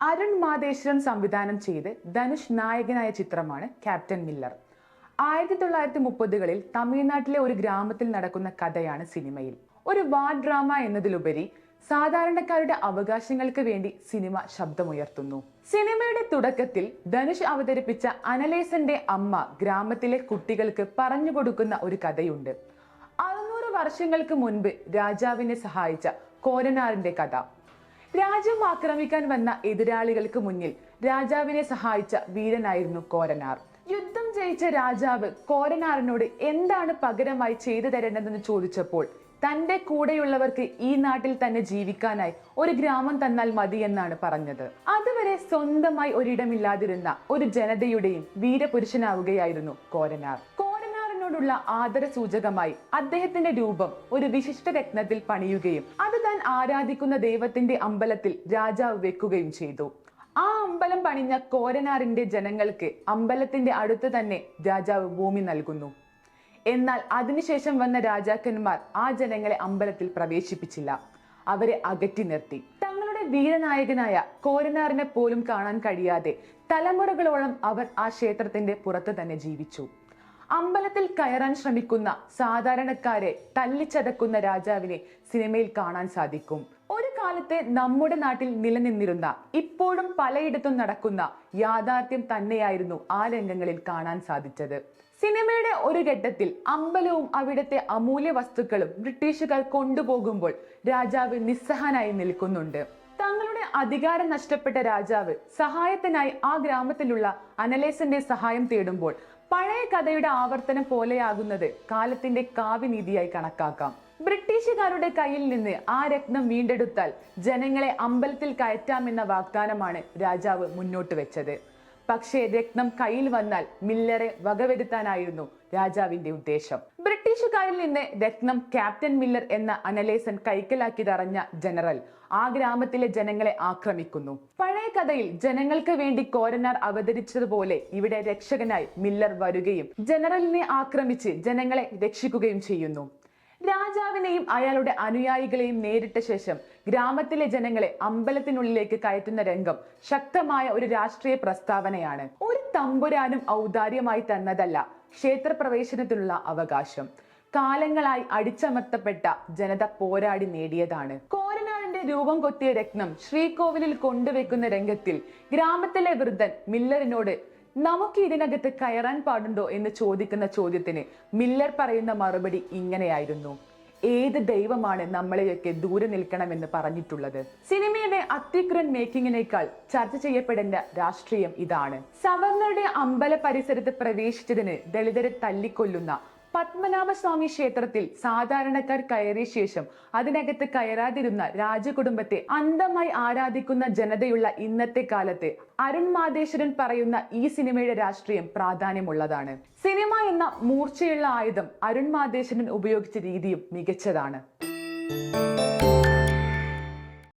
അരുൺ മാതേശ്വരൻ സംവിധാനം ചെയ്ത് ധനുഷ് നായകനായ ചിത്രമാണ് ക്യാപ്റ്റൻ മില്ലർ. ആയിരത്തി തൊള്ളായിരത്തി മുപ്പതുകളിൽ തമിഴ്നാട്ടിലെ ഒരു ഗ്രാമത്തിൽ നടക്കുന്ന കഥയാണ് സിനിമയിൽ. ഒരു വാർ ഡ്രാമ എന്നതിലുപരി സാധാരണക്കാരുടെ അവകാശങ്ങൾക്ക് വേണ്ടി സിനിമ ശബ്ദമുയർത്തുന്നു. സിനിമയുടെ തുടക്കത്തിൽ ധനുഷ് അവതരിപ്പിച്ച അനലേസന്റെ അമ്മ ഗ്രാമത്തിലെ കുട്ടികൾക്ക് പറഞ്ഞു കൊടുക്കുന്ന ഒരു കഥയുണ്ട്. അറുന്നൂറ് വർഷങ്ങൾക്ക് മുൻപ് രാജാവിനെ സഹായിച്ച കോരനാറിന്റെ കഥ. രാജ്യം ആക്രമിക്കാൻ വന്ന എതിരാളികൾക്ക് മുന്നിൽ രാജാവിനെ സഹായിച്ച വീരനായിരുന്നു കോരനാർ. യുദ്ധം ജയിച്ച രാജാവ് കോരനാറിനോട് എന്താണ് പകരമായി ചെയ്തു തരേണ്ടതെന്ന് ചോദിച്ചപ്പോൾ തന്റെ കൂടെയുള്ളവർക്ക് ഈ നാട്ടിൽ തന്നെ ജീവിക്കാനായി ഒരു ഗ്രാമം തന്നാൽ മതി എന്നാണ് പറഞ്ഞത്. അതുവരെ സ്വന്തമായി ഒരിടമില്ലാതിരുന്ന ഒരു ജനതയുടെയും വീരപുരുഷനാവുകയായിരുന്നു കോരനാർ. കോരനാറിനോടുള്ള ആദര സൂചകമായി അദ്ദേഹത്തിന്റെ രൂപം ഒരു വിശിഷ്ട രത്നത്തിൽ പണിയുകയും അത് താൻ ആരാധിക്കുന്ന ദൈവത്തിന്റെ അമ്പലത്തിൽ രാജാവ് വെക്കുകയും ചെയ്തു. ആ അമ്പലം പണിഞ്ഞ കോരനാറിന്റെ ജനങ്ങൾക്ക് അമ്പലത്തിന്റെ അടുത്ത് തന്നെ രാജാവ് ഭൂമി നൽകുന്നു. എന്നാൽ അതിനുശേഷം വന്ന രാജാക്കന്മാർ ആ ജനങ്ങളെ അമ്പലത്തിൽ പ്രവേശിപ്പിച്ചില്ല. അവരെ അകറ്റി നിർത്തി. തങ്ങളുടെ വീരനായകനായ കോരനാറിനെ പോലും കാണാൻ കഴിയാതെ തലമുറകളോളം അവർ ആ ക്ഷേത്രത്തിന്റെ പുറത്ത് തന്നെ ജീവിച്ചു. അമ്പലത്തിൽ കയറാൻ ശ്രമിക്കുന്ന സാധാരണക്കാരെ തല്ലിച്ചതക്കുന്ന രാജാവിനെ സിനിമയിൽ കാണാൻ സാധിക്കും. ഒരു കാലത്ത് നമ്മുടെ നാട്ടിൽ നിലനിന്നിരുന്ന ഇപ്പോഴും പലയിടത്തും നടക്കുന്ന യാഥാർത്ഥ്യം തന്നെയായിരുന്നു ആ രംഗങ്ങളിൽ കാണാൻ സാധിച്ചത്. സിനിമയുടെ ഒരു ഘട്ടത്തിൽ അമ്പലവും അവിടുത്തെ അമൂല്യ വസ്തുക്കളും ബ്രിട്ടീഷുകാർ കൊണ്ടുപോകുമ്പോൾ രാജാവ് നിസ്സഹനായി നിൽക്കുന്നുണ്ട്. തങ്ങളുടെ അധികാരം നഷ്ടപ്പെട്ട രാജാവ് സഹായത്തിനായി ആ ഗ്രാമത്തിലുള്ള അനലേസന്റെ സഹായം തേടുമ്പോൾ പഴയ കഥയുടെ ആവർത്തനം പോലെയാകുന്നത് കാലത്തിന്റെ കാവ്യനീതിയായി കണക്കാക്കാം. ബ്രിട്ടീഷുകാരുടെ കയ്യിൽ നിന്ന് ആ രത്നം വീണ്ടെടുത്താൽ ജനങ്ങളെ അമ്പലത്തിൽ കയറ്റാമെന്ന വാഗ്ദാനമാണ് രാജാവ് മുന്നോട്ട് വെച്ചത്. പക്ഷേ രത്നം കയ്യിൽ വന്നാൽ മില്ലറെ വകവരുത്താനായിരുന്നു രാജാവിന്റെ ഉദ്ദേശം. ബ്രിട്ടീഷുകാരിൽ നിന്ന് രത്നം ക്യാപ്റ്റൻ മില്ലർ എന്ന അനലേസൻ കൈക്കലാക്കിയതറിഞ്ഞ ജനറൽ ആ ഗ്രാമത്തിലെ ജനങ്ങളെ ആക്രമിക്കുന്നു. പഴയ കഥയിൽ ജനങ്ങൾക്ക് വേണ്ടി കോരനാർ അവതരിച്ചതുപോലെ ഇവിടെ രക്ഷകനായി മില്ലർ വരികയും ജനറലിനെ ആക്രമിച്ച് ജനങ്ങളെ രക്ഷിക്കുകയും ചെയ്യുന്നു. രാജാവിനെയും അയാളുടെ അനുയായികളെയും നേരിട്ട ശേഷം ഗ്രാമത്തിലെ ജനങ്ങളെ അമ്പലത്തിനുള്ളിലേക്ക് കയറ്റുന്ന രംഗം ശക്തമായ ഒരു രാഷ്ട്രീയ പ്രസ്താവനയാണ്. ഒരു തമ്പുരാനും ഔദാര്യമായി തന്നതല്ല ക്ഷേത്രപ്രവേശനത്തിനുള്ള അവകാശം. കാലങ്ങളായി അടിച്ചമർത്തപ്പെട്ട ജനത പോരാടി നേടിയതാണ്. കോരനാടിന്റെ രൂപം കൊത്തിയ രത്നം ശ്രീകോവിലിൽ കൊണ്ടുവെക്കുന്ന രംഗത്തിൽ ഗ്രാമത്തിലെ വൃദ്ധൻ മില്ലറിനോട് നമുക്ക് ഇതിനകത്ത് കയറാൻ പാടുണ്ടോ എന്ന് ചോദിക്കുന്ന ചോദ്യത്തിന് മില്ലർ പറയുന്ന മറുപടി ഇങ്ങനെയായിരുന്നു. ഏത് ദൈവമാണ് നമ്മളെയൊക്കെ ദൂരെ നിൽക്കണമെന്ന് പറഞ്ഞിട്ടുള്ളത്? സിനിമയുടെ അത്യുഗ്രൻ മേക്കിങ്ങിനേക്കാൾ ചർച്ച ചെയ്യപ്പെടേണ്ട രാഷ്ട്രീയം ഇതാണ്. സവർണറുടെ അമ്പല പരിസരത്ത് പ്രവേശിച്ചതിന് ദളിതരെ തല്ലിക്കൊല്ലുന്ന പത്മനാഭസ്വാമി ക്ഷേത്രത്തിൽ സാധാരണക്കാർ കയറിയ ശേഷം അതിനകത്ത് കയറാതിരുന്ന രാജകുടുംബത്തെ അന്ധമായി ആരാധിക്കുന്ന ജനതയുള്ള ഇന്നത്തെ കാലത്ത് അരുൺ മാതേശ്വരൻ പറയുന്ന ഈ സിനിമയുടെ രാഷ്ട്രീയം പ്രാധാന്യമുള്ളതാണ്. സിനിമ എന്ന മൂർച്ചയുള്ള ആയുധം അരുൺ മാതേശ്വരൻ ഉപയോഗിച്ച രീതിയും മികച്ചതാണ്.